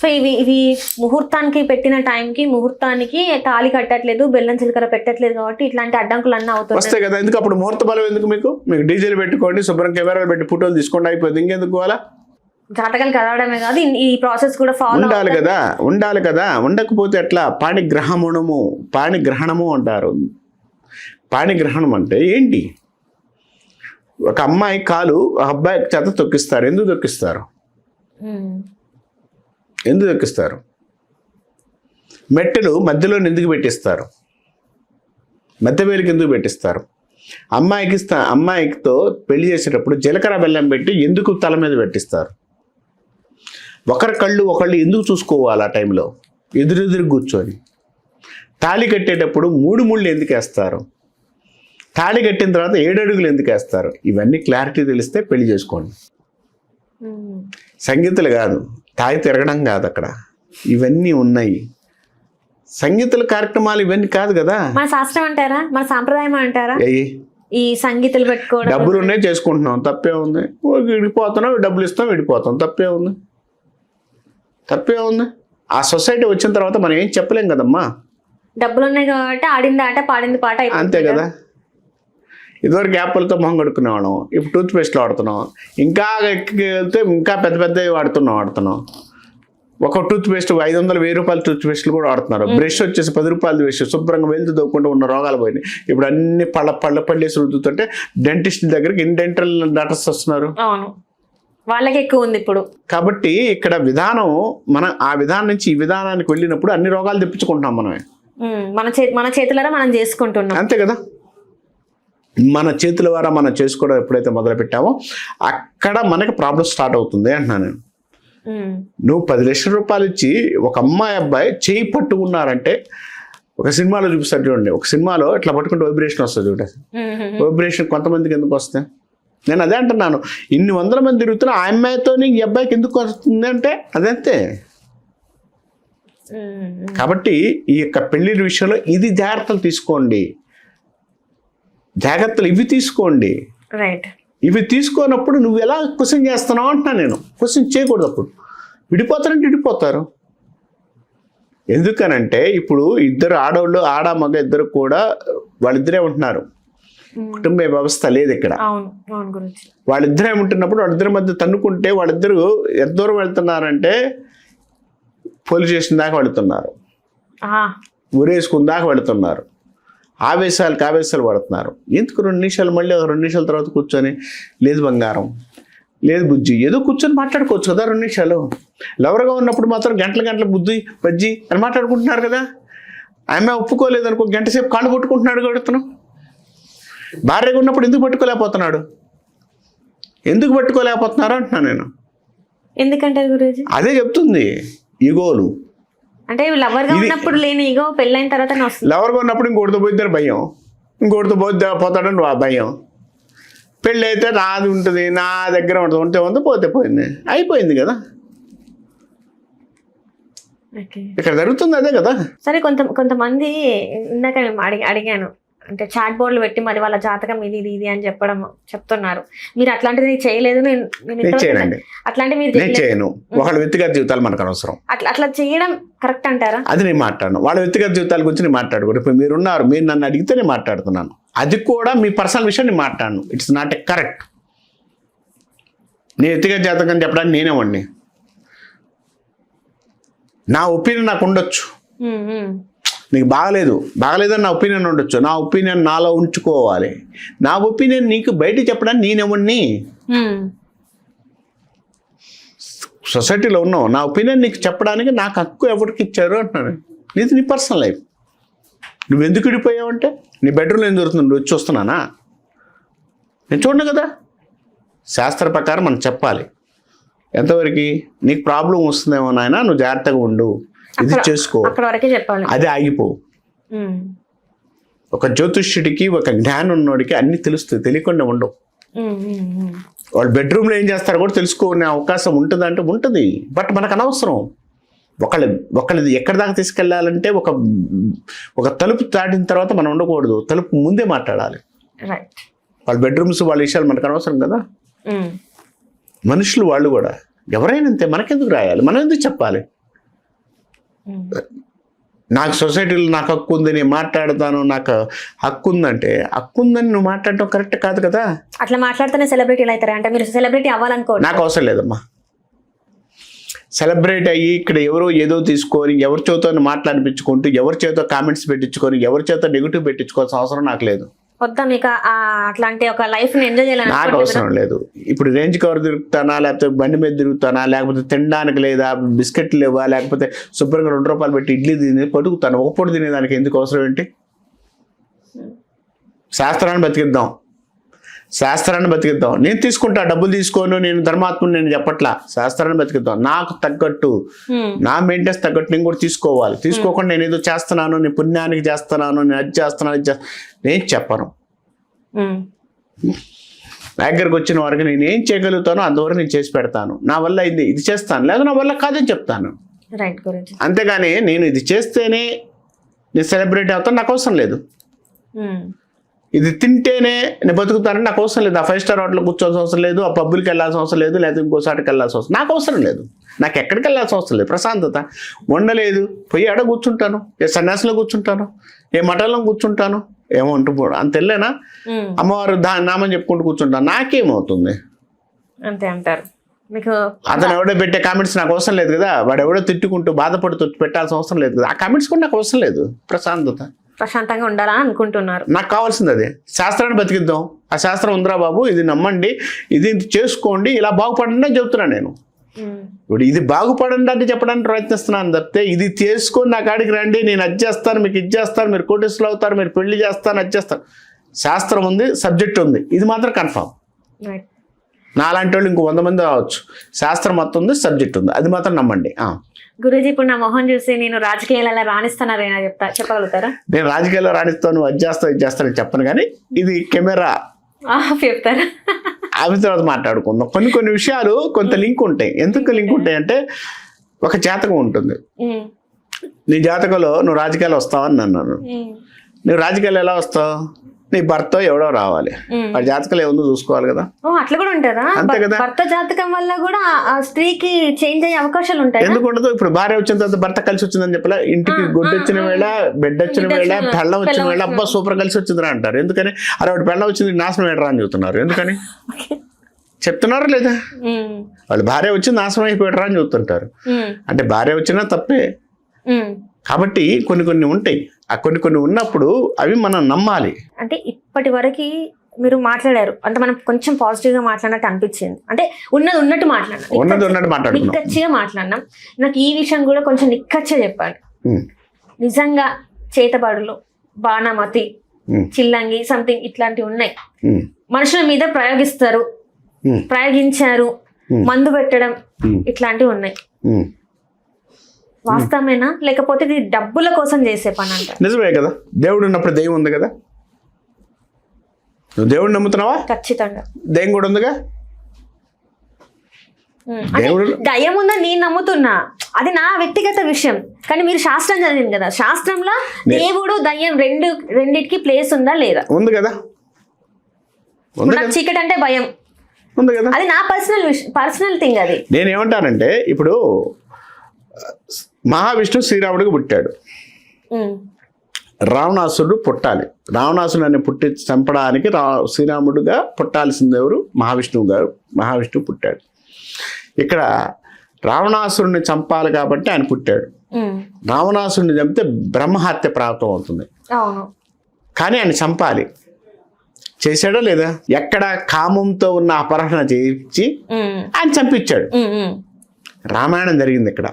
So ఇవి ఇవి ముహూర్తానికి పెట్టిన టైంకి ముహూర్తానికి తాళి కట్టట్లేదు బెల్లం చిలకర పెట్టట్లేదు కాబట్టి ఇట్లాంటి అడ్డంకులు అన్నీ అవుతున్నాయి. వస్తాయి కదా ఎందుకు అప్పుడు ముహూర్త బలం ఎందుకు మీకు? మీకు డీజిల్ పెట్టుకోండి శుభ్రం కెమెరాలు పెట్టి ఫోటోలు తీసుకోండి అయిపోయింది. ఇంకెందుకు అలా జాతకాలు కలవడమే కాదు ఈ ప్రాసెస్ కూడా ఫాలో ఉండాలి కదా ఉండాలి కదా. ఉండకపోతే ఎట్లా? పాణిగ్రహణము పాణిగ్రహణము అంటారు. పాణిగ్రహణం అంటే ఏంటి? ఒక అమ్మాయి కాలు అబ్బాయి చేత తొక్కిస్తారు. ఎందుకు తొక్కిస్తారు? ఎందుకు తొక్కిస్తారు మెట్టెలు మధ్యలో ఎందుకు పెట్టిస్తారు? మధ్య వేలికి ఎందుకు పెట్టిస్తారు? అమ్మాయికి ఇస్తా అమ్మాయితో పెళ్ళి చేసేటప్పుడు జీలకర్ర బెల్లం పెట్టి ఎందుకు తల మీద పెట్టిస్తారు? ఒకరి కళ్ళు ఒకళ్ళు ఎందుకు చూసుకోవాలి ఆ టైంలో ఎదురెదురు కూర్చొని. తాళి కట్టేటప్పుడు మూడు ముళ్ళు ఎందుకు వేస్తారు? తాళి కట్టిన తర్వాత ఏడు అడుగులు ఎందుకు వేస్తారు? ఇవన్నీ క్లారిటీ తెలిస్తే పెళ్ళి చేసుకోండి. సంగీతులు కాదు. తాగి తిరగడం కాదు అక్కడ. ఇవన్నీ ఉన్నాయి. సంగీతుల కార్యక్రమాలు ఇవన్నీ కాదు కదా? మన శాస్త్రం అంటారా? మన సాంప్రదాయం అంటారా? ఈ సంగీతలు పెట్టుకోవడం డబ్బులు ఉన్నాయి చేసుకుంటున్నాం. తప్పే ఉంది. విడిపోతున్నాం డబ్బులు ఇస్తాం విడిపోతాం. తప్పే ఉంది. తప్పే ఉంది. ఆ సొసైటీ వచ్చిన తర్వాత మనం ఏం చెప్పలేం కదమ్మా? డబ్బులు ఉన్నాయి కాబట్టి ఆడింది ఆట పాడింది పాట అంతే కదా? ఇదివరకు యాప్లతో మొహం కడుక్కునేవాళ్ళం ఇప్పుడు టూత్ పేస్ట్లు వాడుతున్నాం. ఇంకా వెళ్తే ఇంకా పెద్ద పెద్దవి వాడుతున్నాం వాడుతున్నాం. ఒక టూత్ పేస్ట్ ఐదు వందల వెయ్యి రూపాయల టూత్ పేస్ట్లు కూడా వాడుతున్నారు. బ్రష్ వచ్చేసి పది రూపాయలు బ్రష్ శుభ్రంగా వెళ్తూ దొక్కుండా ఉన్న రోగాలు పోయినాయి. ఇప్పుడు అన్ని పళ్ళ పళ్ళ పళ్ళేసి రుద్దుతుంటే డెంటిస్ట్ దగ్గరికి ఇన్ డెంటల్ డాక్టర్స్ వస్తున్నారు. వాళ్ళకి ఎక్కువ ఉంది ఇప్పుడు. కాబట్టి ఇక్కడ విధానం మనం ఆ విధానం నుంచి ఈ విధానానికి వెళ్ళినప్పుడు అన్ని రోగాలు తెప్పించుకుంటున్నాం మనమే. మన చే మన చేతులారా మనం చేసుకుంటున్నాం. అంతే కదా? మన చేతుల ద్వారా మనం చేసుకోవడం ఎప్పుడైతే మొదలు పెట్టామో అక్కడ మనకి ప్రాబ్లం స్టార్ట్ అవుతుంది అంటున్నాను నేను. నువ్వు పది లక్షల రూపాయలు ఇచ్చి ఒక అమ్మాయి అబ్బాయి చేయి పట్టుకున్నారంటే ఒక సినిమాలో చూపిస్తారు చూడండి. ఒక సినిమాలో ఇట్లా పట్టుకుంటే వైబ్రేషన్ వస్తుంది చూడండి వైబ్రేషన్ కొంతమందికి ఎందుకు వస్తాయి? నేను అదే అంటున్నాను. ఇన్ని వందల మంది తిరుగుతున్నా ఆ అమ్మాయితో ఈ అబ్బాయికి ఎందుకు వస్తుంది అంటే అదంతే. కాబట్టి ఈ యొక్క పెళ్ళి విషయంలో ఇది జాగ్రత్తలు తీసుకోండి. జాగ్రత్తలు ఇవి తీసుకోండి. రైట్ ఇవి తీసుకోనప్పుడు నువ్వు ఎలా క్వశ్చన్ చేస్తున్నావు అంటున్నా నేను. క్వశ్చన్ చేయకూడదు అప్పుడు. విడిపోతారంటే విడిపోతారు. ఎందుకనంటే ఇప్పుడు ఇద్దరు ఆడవాళ్ళు ఆడ మగ ఇద్దరు కూడా వాళ్ళిద్దరే ఉంటున్నారు. ఉమ్, కుటుంబ వ్యవస్థ లేదు ఇక్కడ. వాళ్ళిద్దరే ఉంటున్నప్పుడు వాళ్ళిద్దరి మధ్య తన్నుకుంటే వాళ్ళిద్దరు ఎంత దూరం వెళ్తున్నారంటే పోలీస్ స్టేషన్ దాకా వెళుతున్నారు. ఊరేసుకుని దాకా వెళుతున్నారు. ఆవేశాలకు ఆవేశాలు పడుతున్నారు ఎందుకు రెండు నిమిషాలు మళ్ళీ ఒక రెండు నిమిషాల తర్వాత కూర్చొని లేదు బంగారం లేదు బుజ్జి ఏదో కూర్చొని మాట్లాడుకోవచ్చు కదా రెండు నిమిషాలు. లవరుగా ఉన్నప్పుడు మాత్రం గంటల గంటల బుద్ధి బజ్జి అని మాట్లాడుకుంటున్నారు కదా. ఆమె ఒప్పుకోలేదు అనుకో గంట సేపు కాళ్ళు పట్టుకుంటున్నాడు కొడుతున్నాం భార్యగా ఉన్నప్పుడు ఎందుకు పట్టుకోలేకపోతున్నాడు? ఎందుకు పట్టుకోలేకపోతున్నారు అంటున్నాను నేను. ఎందుకంటే గురుజీ? అదే చెప్తుంది. ఈగోలు అంటే లవర్గా ఉన్నప్పుడు లేని ఇగో పెళ్ళైన తర్వాత వస్తుంది. లవర్గా ఉన్నప్పుడు ఇంకోటితో పోయిద్దని భయం. ఇంకోటితో పోతే పోతాడని ఆ భయం. పెళ్ళి అయితే నాది ఉంటుంది నా దగ్గర ఉంటుంది ఉంటే ఉంది పోతే పోయింది. అయిపోయింది కదా. ఇక్కడ జరుగుతుంది అదే కదా. సరే కొంత కొంతమంది ఇందాక అడిగాను. అంటే చాట్ బోర్డులు పెట్టి మరి వాళ్ళ జాతకం ఇది ఇది ఇది అని చెప్పడం చెప్తున్నారు. మీరు అట్లాంటిది చేయలేదు నేను నేను నేను అట్లాంటి మీరు నేను. చేయను. ఒకళ్ళ వ్యక్తిగత జీవితాలు మనకు అనవసరం. అట్లా అట్లా చేయడం కరెక్ట్ అంటారా? అది నేను మాట్లాడను. వాళ్ళ వ్యక్తిగత జీవితాల గురించి నేను మాట్లాడకూడదు. ఇప్పుడు మీరు ఉన్నారు మీరు నన్ను అడిగితే నేను మాట్లాడుతున్నాను. అది కూడా మీ పర్సనల్ విషయం నేను మాట్లాడను. ఇట్స్ నాట్ ఎ కరెక్ట్ నీ వ్యక్తిగత జాతకం చెప్పడానికి నేనే వాడిని. నా ఒపీనియన్ నాకు ఉండొచ్చు. నీకు బాగలేదు. బాగలేదని నా ఒపీనియన్ ఉండొచ్చు. నా ఒపీనియన్ నాలో ఉంచుకోవాలి. నా ఒపీనియన్ నీకు బయట చెప్పడానికి నేనేమని ఉమ్. సొసైటీలో ఉన్నావు. నా ఒపీనియన్ నీకు చెప్పడానికి నాకు హక్కు ఎవరికి ఇచ్చారు అంటున్నాను నీది నీ పర్సనల్ లైఫ్. నువ్వు ఎందుకు విడిపోయావంటే నీ బెడ్రూమ్లో ఏం దొరుకుతుంది నువ్వు వచ్చి వస్తున్నానా? నేను చూడను కదా. శాస్త్ర ప్రకారం మనం చెప్పాలి. ఎంతవరకు నీకు ప్రాబ్లం వస్తుందేమో నాయన నువ్వు జాగ్రత్తగా ఉండు. ఇది చేసుకో. అదే ఆగిపో. ఒక జ్యోతిష్యుడికి ఒక జ్ఞానం ఉన్నోడికి అన్ని తెలుస్తుంది తెలియకుండా ఉండవు. వాళ్ళు బెడ్రూమ్లో ఏం చేస్తారో కూడా తెలుసుకునే అవకాశం ఉంటుంది అంటే ఉంటుంది. బట్ మనకు అనవసరం. ఒకళ్ళ ఒకళ్ళది ఎక్కడి దాకా తీసుకెళ్ళాలంటే ఒక ఒక తలుపు దాటిన తర్వాత మనం ఉండకూడదు. తలుపు ముందే మాట్లాడాలి. వాళ్ళ బెడ్రూమ్స్ వాళ్ళ విషయాలు మనకు అనవసరం కదా? మనుషులు వాళ్ళు కూడా. ఎవరైనా అంతే మనకెందుకు రాయాలి? మనం ఎందుకు చెప్పాలి. నాకు సొసైటీలో నాకు హక్కు ఉంది నేను మాట్లాడతాను నాకు హక్కు ఉందంటే హక్కు ఉందని నువ్వు మాట్లాడటం కరెక్ట్ కాదు కదా? అట్లా మాట్లాడితేనే సెలబ్రిటీలు అవుతారు? అంటే మీరు సెలబ్రిటీ అవ్వాలనుకోండి నాకు అవసరం లేదమ్మా. సెలబ్రేట్ అయ్యి ఇక్కడ ఎవరో ఏదో తీసుకొని ఎవరి చేతో మాట్లాడిపించుకుంటూ ఎవరి చేతో కామెంట్స్ పెట్టించుకొని ఎవరి చేత నెగిటివ్ పెట్టించుకోవాల్సిన అవసరం నాకు లేదు. వద్దా అట్లాంటి ఒక లైఫ్ ఎంజాయ్ చేయాలని నాకు అవసరం లేదు. ఇప్పుడు రేంజ్ కవర్ తిరుగుతానా లేకపోతే బండి మీద తిరుగుతానా లేకపోతే తినడానికి లేదా బిస్కెట్లు లేవా లేకపోతే శుభ్రంగా రెండు రూపాయలు పెట్టి ఇడ్లీ తిని పడుకుతాను ఒక పూట తినేదానికి ఎందుకు అవసరం ఏంటి? శాస్త్రాన్ని బతికిద్దాం. శాస్త్రాన్ని బతికిద్దాం. నేను తీసుకుంటా డబ్బులు తీసుకోను నేను ధర్మాత్మని నేను చెప్పట్లా. శాస్త్రాన్ని బతికిద్దాం. నాకు తగ్గట్టు. నా మెయింటెన్స్ తగ్గట్టు నేను కూడా తీసుకోవాలి. తీసుకోకుండా నేను ఏదో చేస్తున్నాను నేను పుణ్యానికి చేస్తున్నాను నేను అది చేస్తున్నాను నేను చెప్పను. నా దగ్గరకు వచ్చిన వారికి నేను ఏం చేయగలుగుతానో అంతవరకు నేను చేసి పెడతాను. నా వల్ల ఇది ఇది చేస్తాను. లేదా నా వల్ల కాదని చెప్తాను. అంతేగాని నేను ఇది చేస్తేనే నేను సెలబ్రేట్ అవుతాను నాకు అవసరం లేదు. ఇది తింటేనే నేను బతుకుతానని నాకు అవసరం లేదు. ఆ ఫైవ్ స్టార్ హోటల్లో కూర్చోవాల్సిన అవసరం లేదు. ఆ పబ్బులకి వెళ్ళాల్సిన అవసరం లేదు. లేదా ఇంకోసారికి వెళ్ళాల్సిన అవసరం నాకు అవసరం లేదు. నాకు ఎక్కడికి వెళ్ళాల్సిన అవసరం లేదు. ప్రశాంతత. ఉండలేదు పోయి ఆడ కూర్చుంటాను. ఏ సన్యాసంలో కూర్చుంటాను. ఏ మఠంలో కూర్చుంటాను. ఏమంటూ పో- అంత వెళ్ళానా. అమ్మవారు దా నామని చెప్పుకుంటూ కూర్చుంటాను నాకేమవుతుంది? అంతే అంటారు. మీకు అతను ఎవడో పెట్టే కామెంట్స్ నాకు అవసరం లేదు కదా. వాడు ఎవడో తిట్టుకుంటూ బాధపడుతూ పెట్టాల్సిన అవసరం లేదు కదా. ఆ కామెంట్స్ కూడా నాకు అవసరం లేదు. ప్రశాంతత. ప్రశాంతంగా ఉండాలని అనుకుంటున్నారు. నాకు కావాల్సింది అదే. శాస్త్రాన్ని బతికిద్దాం. ఆ శాస్త్రం ఉందిరా బాబు ఇది నమ్మండి ఇది చేసుకోండి ఇలా బాగుపడండి అని చెప్తున్నాను నేను. ఇప్పుడు ఇది బాగుపడండి అని చెప్పడానికి ప్రయత్నిస్తున్నాను తప్పితే ఇది చేసుకొని నా కాడికి రండి నేను అది చేస్తాను మీకు ఇది చేస్తాను మీరు కోటేశ్వరులు అవుతారు మీరు పెళ్ళి చేస్తాను అది చేస్తాను. శాస్త్రం ఉంది సబ్జెక్ట్ ఉంది ఇది మాత్రం కన్ఫామ్. రైట్. నా అలాంటి వాళ్ళు ఇంకో వంద మంది రావచ్చు. శాస్త్రం మొత్తం ఉంది సబ్జెక్ట్ ఉంది అది మాత్రం నమ్మండి ఆ. గురూజీ ఇప్పుడు నా మొహం చూసి నేను రాజకీయాలలో రాణిస్తానారేనా చెప్తా చెప్పగలుగుతారా? నేను రాజకీయాల్లో రాణిస్తాను అది చేస్తాను ఇది చేస్తాను చెప్పను. కానీ ఇది కెమెరా. చెప్తారా? అవి తర్వాత మాట్లాడుకుందాం. కొన్ని కొన్ని విషయాలు కొంత లింక్ ఉంటాయి. ఎందుకు లింక్ ఉంటాయి అంటే ఒక జాతకం ఉంటుంది. నీ జాతకంలో నువ్వు రాజకీయాలు వస్తావని అన్నాను. ఉమ్. నువ్వు రాజకీయాలు ఎలా వస్తావు? నీ భర్త ఎవడో రావాలి. వాడి జాతకాలు ఏముందో చూసుకోవాలి కదా. అట్లా కూడా ఉంటుందా? అంతే కదా. భర్త జాతకం వల్ల కూడా ఆ స్త్రీకి చేంజ్ అయ్యే అవకాశాలు ఉంటాయి? ఎందుకు ఉండదు? ఇప్పుడు భార్య వచ్చిన తర్వాత భర్త కలిసి వచ్చిందని చెప్పలే ఇంటికి గుడ్డు వచ్చిన. వేళ బెడ్ వచ్చిన బిడ్డ వేళ పెళ్ళం వచ్చిన వేళ అబ్బా సూపర్ కలిసి వచ్చిందిరా అంటారు. ఎందుకని? అరే వాడు పెళ్ళం వచ్చింది నాశనం ఏడరా అని చెబుతున్నారు. ఎందుకని? చెప్తున్నారా లేదా. వాళ్ళు భార్య వచ్చి నాశనం అయిపోయాడరా అని చెబుతుంటారు. అంటే భార్య వచ్చినా తప్పే. కాబట్టి కొన్ని కొన్ని ఉంటాయి. కొన్ని కొన్ని ఉన్నప్పుడు అవి మనం నమ్మాలి. అంటే ఇప్పటి వరకు మీరు మాట్లాడారు. అంటే మనం కొంచెం పాజిటివ్గా మాట్లాడినట్టు అనిపించింది. అంటే ఉన్నది ఉన్నట్టు మాట్లాడినాం. ఉన్నది ఉన్నట్టు నిక్కచ్చిగా మాట్లాడినాం. నాకు ఈ విషయం కూడా కొంచెం నిక్కచ్చిగా చెప్పాలి. నిజంగా చేతబడులు బాణమతి చిల్లంగి సంథింగ్ ఇట్లాంటివి ఉన్నాయి. మనుషుల మీద ప్రయోగిస్తారు. ప్రయోగించారు. మందు పెట్టడం ఇట్లాంటివి ఉన్నాయి. వాస్తవమేనా? లేకపోతే ఇది డబ్బుల కోసం చేసే పని అంట నిజమే కదా. దేవుడు ఉన్నప్పుడు దెయ్యం ఉంది కదా. నువ్వు దేవుడిని నమ్ముతున్నావా? ఖచ్చితంగా. దెయ్యం కూడా ఉందిగా? దేవుడు దయ్యం ఉందని నేను నమ్ముతున్నా. అది నా వ్యక్తిగత విషయం. కానీ మీరు శాస్త్రం చదివింది కదా. శాస్త్రంలో దేవుడు దయ్యం రెండు రెండిటికి ప్లేస్ ఉందా లేదా? ఉంది కదా. నాకు చీకటి అంటే భయం. ఉంది కదా. అది నా పర్సనల్ పర్సనల్ థింగ్ అది. నేను ఏమంటానంటే ఇప్పుడు మహావిష్ణు శ్రీరాముడికి పుట్టాడు. ఉమ్. రావణాసురుడు పుట్టాలి. రావణాసురుడు అని పుట్టి చంపడానికి రా శ్రీరాముడుగా పుట్టాల్సింది ఎవరు? మహావిష్ణువు గారు. మహావిష్ణువు పుట్టాడు. ఇక్కడ రావణాసురుడిని చంపాలి కాబట్టి ఆయన పుట్టాడు. ఉమ్. రావణాసురుడిని చంపితే బ్రహ్మహత్య ప్రాప్తం అవుతుంది. కానీ ఆయన చంపాలి. చేశాడా లేదా? ఎక్కడ కామంతో ఉన్న అపహరణ చేయించి. ఆయన చంపించాడు. రామాయణం జరిగింది ఇక్కడ.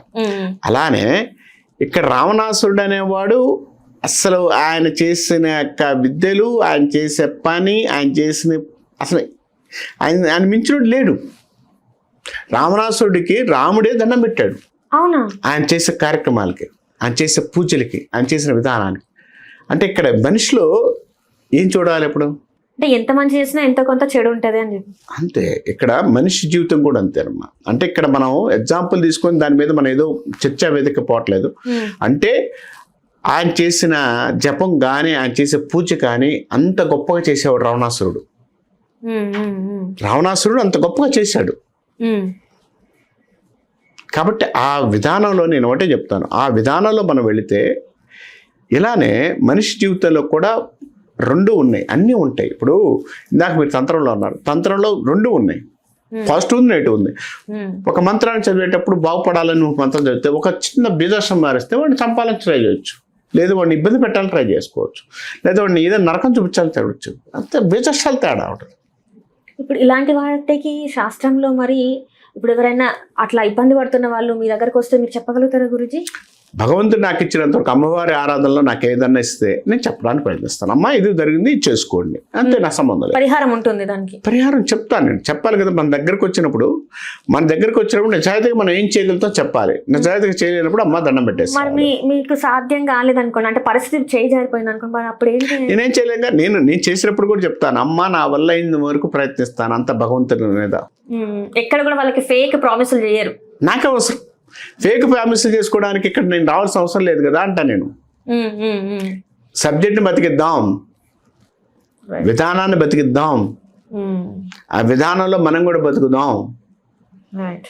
అలానే ఇక్కడ రావణాసురుడు అనేవాడు అసలు ఆయన చేసిన యొక్క విద్యలు ఆయన చేసే పని ఆయన చేసిన అసలు ఆయన ఆయన మించినోడు లేడు. రావణాసురుడికి రాముడే దండం పెట్టాడు. అవునా? ఆయన చేసే కార్యక్రమాలకి ఆయన చేసే పూజలకి ఆయన చేసిన విధానానికి. అంటే ఇక్కడ మనిషిలో ఏం చూడాలి ఇప్పుడు? అంటే ఎంత మంచి చేసినా ఎంత కొంత చెడు ఉంటది అని చెప్పి. అంతే. ఇక్కడ మనిషి జీవితం కూడా అంతేనమ్మా. అంటే ఇక్కడ మనం ఎగ్జాంపుల్ తీసుకొని దాని మీద మనం ఏదో చర్చా వేదిక పోవట్లేదు. అంటే ఆయన చేసిన జపం కానీ ఆయన చేసే పూజ కానీ అంత గొప్పగా చేసేవాడు రావణాసురుడు. రావణాసురుడు అంత గొప్పగా చేశాడు. కాబట్టి ఆ విధానంలో నేను ఒకటే చెప్తాను. ఆ విధానంలో మనం వెళితే ఇలానే మనిషి జీవితంలో కూడా రెండు ఉన్నాయి అన్నీ ఉంటాయి. ఇప్పుడు ఇందాక మీరు తంత్రంలో ఉన్నారు తంత్రంలో రెండు ఉన్నాయి. పాజిటివ్ ఉంది నెగిటివ్ ఉంది. ఒక మంత్రాన్ని చదివేటప్పుడు బాగుపడాలని ఒక మంత్రం చదివితే ఒక చిన్న బీజాసం మారిస్తే వాడిని చంపాలని ట్రై చేయొచ్చు. లేదు వాడిని ఇబ్బంది పెట్టాలని ట్రై చేసుకోవచ్చు. లేదా వాడిని ఏదైనా నరకం చూపించాలని చూడవచ్చు అంతే బీజాసాలు తేడా ఉంటుంది ఇప్పుడు ఇలాంటి వాటికి శాస్త్రంలో మరి ఇప్పుడు ఎవరైనా అట్లా ఇబ్బంది పడుతున్న వాళ్ళు మీ దగ్గరకు వస్తే మీరు చెప్పగలుగుతారా గురుజీ? భగవంతుడు నాకు ఇచ్చినంత వరకు అమ్మవారి ఆరాధనలో నాకు ఏదన్నా ఇస్తే నేను చెప్పడానికి ప్రయత్నిస్తాను. అమ్మా ఇది జరిగింది ఇది చేసుకోండి. అంతే నా సంబంధం పరిహారం ఉంటుంది దానికి. పరిహారం చెప్తాను నేను. చెప్పాలి కదా మన దగ్గరకు వచ్చినప్పుడు మన దగ్గరకు వచ్చినప్పుడు నిజాయితీగా మనం ఏం చేయగలుగుతాం చెప్పాలి. నిజాయితీగా చేయలేనప్పుడు అమ్మ దండం మరి మీ మీకు సాధ్యం కాలేదనుకోండి అంటే పరిస్థితి చేయి జారిపోయింది అనుకోండి అప్పుడు ఏంటి? నేనేం చేయలేక నేను నేను చేసినప్పుడు కూడా చెప్తాను అమ్మ నా వల్ల అయిన వరకు ప్రయత్నిస్తాను అంత భగవంతుడి మీద. ఎక్కడ కూడా వాళ్ళకి ఫేక్ ప్రామిసులు చేయరు. నాకే అవసరం. ఫేక్ ఫ్యామిలీస్ చేసుకోవడానికి ఇక్కడ నేను రావాల్సిన అవసరం లేదు కదా అంటా నేను. సబ్జెక్ట్ని బతికిద్దాం. విధానాన్ని బతికిద్దాం. ఆ విధానంలో మనం కూడా బతుకుదాం. రైట్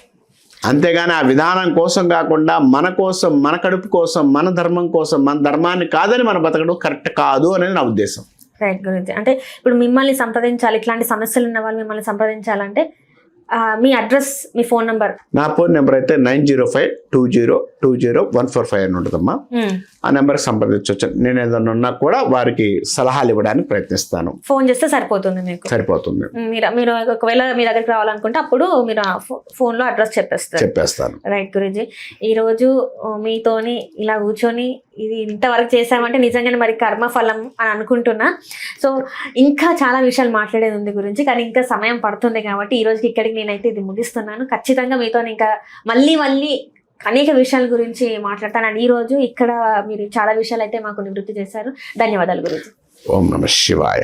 అంతేగాని ఆ విధానం కోసం కాకుండా మన కోసం మన కడుపు కోసం మన ధర్మం కోసం మన ధర్మాన్ని కాదని మన బతకడం కరెక్ట్ కాదు అనేది నా ఉద్దేశం. రైట్ గురించి అంటే ఇప్పుడు మిమ్మల్ని సంప్రదించాలి ఇట్లాంటి సమస్యలు ఉన్న వాళ్ళు మిమ్మల్ని సంప్రదించాలంటే మీ అడ్రస్ మీ ఫోన్ నంబర్. నా ఫోన్ నెంబర్ అయితే nine zero five two zero two zero one four five అని ఉంటుందమ్మా. ఆ నెంబర్కి సంప్రదించవచ్చు నేను ఏదైనా ఉన్నా కూడా వారికి సలహాలు ఇవ్వడానికి ప్రయత్నిస్తాను. ఫోన్ చేస్తే సరిపోతుంది మీకు? సరిపోతుంది. మీరు మీరు ఒకవేళ మీ దగ్గరికి రావాలనుకుంటే అప్పుడు మీరు ఆ ఫో- ఫోన్లో అడ్రస్ చెప్పేస్తారు. చెప్పేస్తాను. రైట్ గురుజీ. ఈరోజు ఆ, మీతోని ఇలా కూర్చొని ఇది ఇంతవరకు చేసామంటే నిజంగానే మరి కర్మఫలం అని అనుకుంటున్నా. సో ఇంకా చాలా విషయాలు మాట్లాడేది ఉంది గురించి కానీ ఇంకా సమయం పడుతుంది కాబట్టి ఈ రోజుకి ఇక్కడికి నేనైతే ఇది ముగిస్తున్నాను. ఖచ్చితంగా మీతో ఇంకా మళ్ళీ మళ్ళీ అనేక విషయాల గురించి మాట్లాడతాను. ఈ రోజు ఇక్కడ మీరు చాలా విషయాలు అయితే మాకు నివృత్తి చేశారు. ధన్యవాదాలు గురించి ఓం నమ శివాయ.